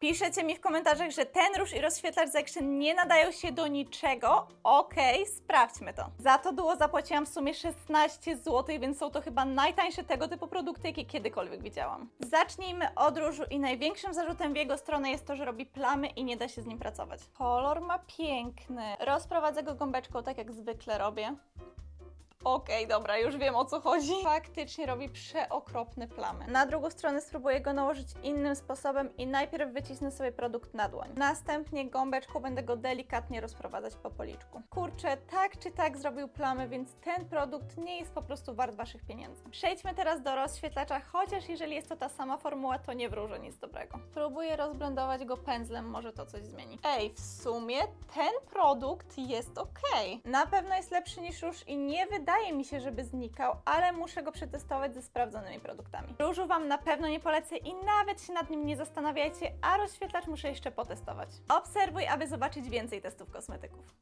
Piszecie mi w komentarzach, że ten róż i rozświetlacz z Action nie nadają się do niczego. Okej, sprawdźmy to. Za to duo zapłaciłam w sumie 16 zł, więc są to chyba najtańsze tego typu produkty, jakie kiedykolwiek widziałam. Zacznijmy od różu i największym zarzutem w jego stronę jest to, że robi plamy i nie da się z nim pracować. Kolor ma piękny. Rozprowadzę go gąbeczką, tak jak zwykle robię. Okej, dobra, już wiem o co chodzi. Faktycznie robi przeokropne plamy. Na drugą stronę spróbuję go nałożyć innym sposobem i najpierw wycisnę sobie produkt na dłoń. Następnie gąbeczką będę go delikatnie rozprowadzać po policzku. Kurczę, tak czy tak zrobił plamy, więc ten produkt nie jest po prostu wart Waszych pieniędzy. Przejdźmy teraz do rozświetlacza, chociaż jeżeli jest to ta sama formuła, to nie wróżę nic dobrego. Spróbuję rozblendować go pędzlem, może to coś zmieni. Ej, w sumie ten produkt jest ok. Na pewno jest lepszy niż róż i nie wydaje mi się, żeby znikał, ale muszę go przetestować ze sprawdzonymi produktami. Różu Wam na pewno nie polecę i nawet się nad nim nie zastanawiajcie, a rozświetlacz muszę jeszcze potestować. Obserwuj, aby zobaczyć więcej testów kosmetyków.